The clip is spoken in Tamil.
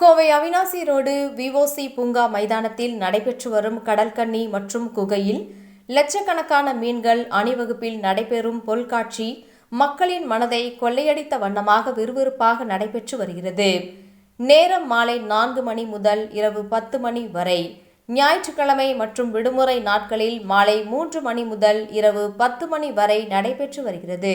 கோவை அவினாசி ரோடு விஓசி பூங்கா மைதானத்தில் நடைபெற்று வரும் கடல்கண்ணி மற்றும் குகையில் லட்சக்கணக்கான மீன்கள் அணிவகுப்பில் நடைபெறும் பொருட்காட்சி மக்களின் மனதை கொள்ளையடித்த வண்ணமாக விறுவிறுப்பாக நடைபெற்று வருகிறது. நேரம் மாலை நான்கு மணி முதல் இரவு பத்து மணி வரை ஞாயிற்றுக்கிழமை மற்றும் விடுமுறை நாட்களில் மாலை மூன்று மணி முதல் இரவு பத்து மணி வரை நடைபெற்று வருகிறது.